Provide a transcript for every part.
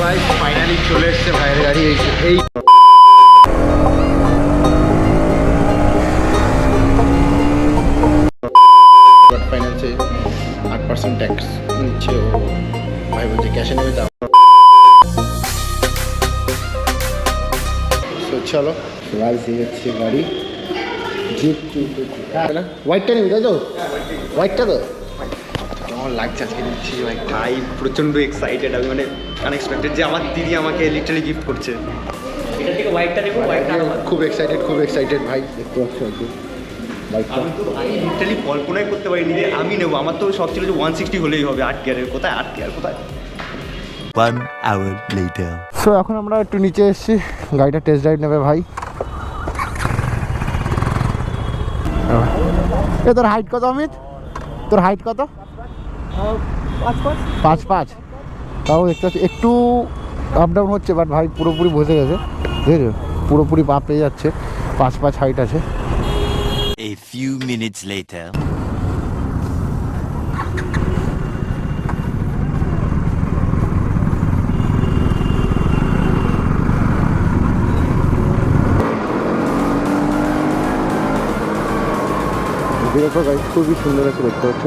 ভাই ফাইনালি চলে এসছে ভাইয়ের গাড়ি, এই ফাইন্যান্সে আট পার্সেন্ট ট্যাক্স নিচ্ছে ও ভাই বলছে ক্যাশে নেবে তো চলো। গাইস এই হচ্ছে গাড়ি। জিপ হোয়াইটটা নিবি, তাই তো? হোয়াইটটা তো? কেমন লাগছে আজকে দিচ্ছি হোয়াইটটা ভাই প্রচণ্ড এক্সাইটেড আমি মানে আনএক্সপেক্টেড যে আমার দিদি আমাকে লিটারালি গিফট করছে। এটা থেকে হোয়াইটটা দেখো হোয়াইটটা খুব এক্সাইটেড খুব এক্সাইটেড ভাই। দেখতে পাচ্ছ আমি তো লিটারালি কল্পনাই করতে পারিনি যে আমি নেব। আমার তো সব ছিল যে ওয়ান সিক্সটি হলেই হবে আট গিয়ারের কোথায় আট গিয়ার কোথায়? Later. সো এখন আমরা একটু নিচে এসেছি। গাড়িটা টেস্ট ড্রাইভ নেবে ভাই। এ তোর হাইট কত অমিত? তোর হাইট কত? পাঁচ পাঁচ তাও দেখতে পাচ্ছি একটু আপ ডাউন হচ্ছে বাট ভাই পুরোপুরি বসে গেছে। বুঝেছ? পুরোপুরি পা পেয়ে যাচ্ছে। পাঁচ পাঁচ হাইট আছে। A few minutes later. দেখো গাড়ি খুবই সুন্দর আছে দেখতে পাচ্ছ।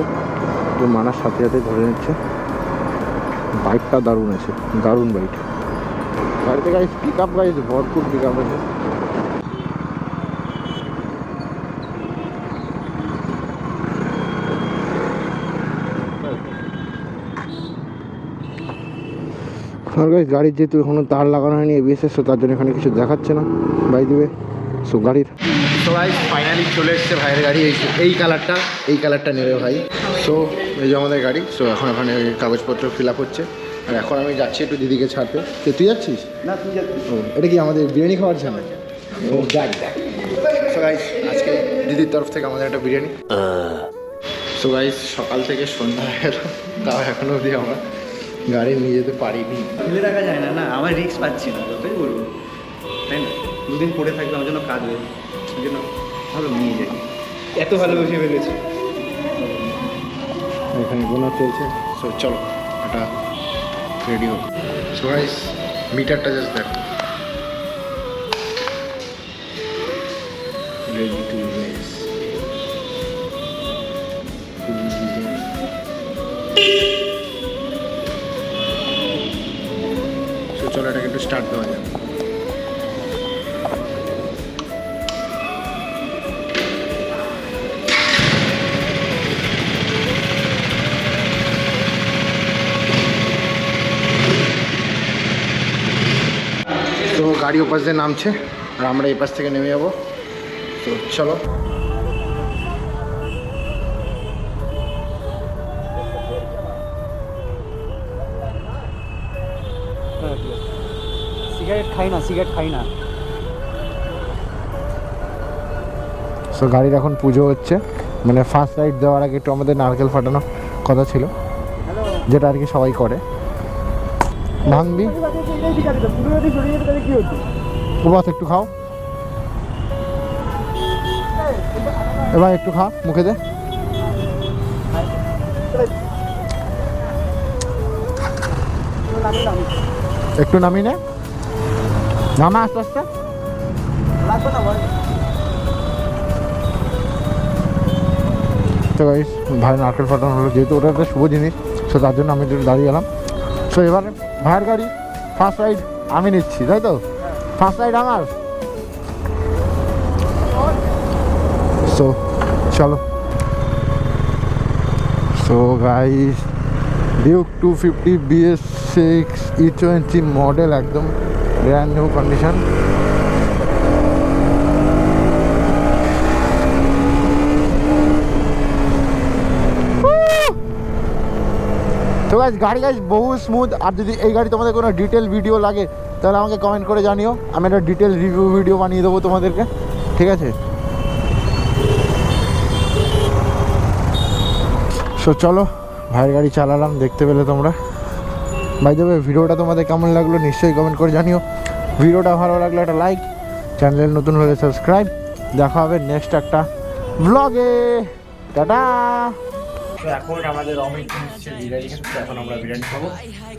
তো মানার সাথে সাথে ধরে নিচ্ছে। বাইকটা দারুণ আছে দারুণ বাইক গাড়িতে গাড়ি পিক আপ গাড়ি ভরপুর পিক আপ আছে। আর গাড়ি গাড়ির যেহেতু এখনও তার লাগানো হয়নি এবিএস সো তার জন্য এখানে কিছু দেখাচ্ছে না। বাই দিবে সো গাড়ির সো ভাই ফাইনালি চলে এসছে ভাইয়ের গাড়ি। এই এই কালারটা এই কালারটা নেবে ভাই। সো এই যে আমাদের গাড়ি সো এখন এখানে কাগজপত্র ফিল আপ হচ্ছে। আর এখন আমি যাচ্ছি একটু দিদিকে ছাড়তে। কে তুই যাচ্ছিস? না তুই যাচ্ছিস। ও এটা কি আমাদের বিরিয়ানি খাওয়ার জন্য? ও দেখ দেখ সো গাইস আজকে দিদির তরফ থেকে আমাদের একটা বিরিয়ানি। সো গাইস সকাল থেকে সন্ধ্যা হয়ে গেল তাও এখনও অবধি আমরা গাড়ি নিয়ে যেতে পারিনি। ফেলে রাখা যায় না না আমার রিস্ক পাচ্ছি না যতই বলব। তাই না? দুদিন পরে থাকবে আমার জন্য কাজ হবে ওই জন্য ভালো নিয়ে যাই এত ভালোবেসে ফেলেছি। এখানে গোনা চলছে। সো চলো এটা রেডি হোক সো গাইস মিটারটা জাস্ট দেখো। রেডি টু রেস সো চলো এটাকে একটু স্টার্ট দেওয়া যাক। গাড়ি ওপাশ দিয়ে নামছে আর আমরা এই পাশ থেকে নেমে যাব। তো চলো। সিগারেট খাই না সিগারেট খাই না। সো গাড়ির এখন পুজো হচ্ছে। মানে ফার্স্ট রাইড দেওয়ার আগে একটু আমাদের নারকেল ফাটানো কথা ছিল যেটা আর কি সবাই করে। ভাঙবি। প্রভাত, একটু খাও। এবার একটু খা, মুখে দে। একটু নামি নে। নামা, আস্তে আস্তে। তো ভাই নারকেল ফাটানো হলো, যেহেতু ওটা একটা শুভ জিনিস সো তার জন্য আমি দাঁড়িয়ে গেলাম সো এবার ভাইয়ের গাড়ি ফার্স্ট রাইড আমি নিচ্ছি, তাই তো? ফার্স্ট রাইড আমার। সো চলো। So guys Duke two fifty BS six E twenty model একদম ব্র্যান্ড নিউ কন্ডিশন তো গাইজ গাড়ি গাইজ বহু স্মুথ আর যদি এই গাড়ি তোমাদের কোনো ডিটেল ভিডিও লাগে, তাহলে আমাকে কমেন্ট করে জানিও। আমি একটা ডিটেল রিভিউ ভিডিও বানিয়ে দেবো তোমাদেরকে। ঠিক আছে? সো চলো, ভাইয়ের গাড়ি চালালাম, দেখতে পেলে তোমরা। ভাই দেবে ভিডিওটা তোমাদের কেমন লাগল নিশ্চয়ই কমেন্ট করে জানিও। ভিডিওটা ভালো লাগলে একটা লাইক চ্যানেল নতুন হলে সাবস্ক্রাইব দেখা হবে নেক্সট একটা ব্লগে টাটা তো এখন আমাদের অমিত হচ্ছে বিরিয়ানি খেতে এখন আমরা বিরিয়ানি খাব।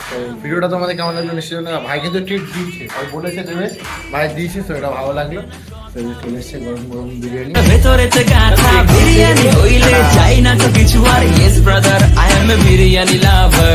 তো ভিডিওটা তোমাদের কেমন লাগল নিশ্চয়ই না ভাই কিন্তু ট্রিট দিয়েছে। ভাই বলেছে দেবে। ভাই দিয়েছে তো এটা ভালো লাগল। চলে এসছে গরম গরম বিরিয়ানি। ভেতরেতে গাথা বিরিয়ানি হইলে চাই না তো কিছু আর। Yes brother I am a biryani lover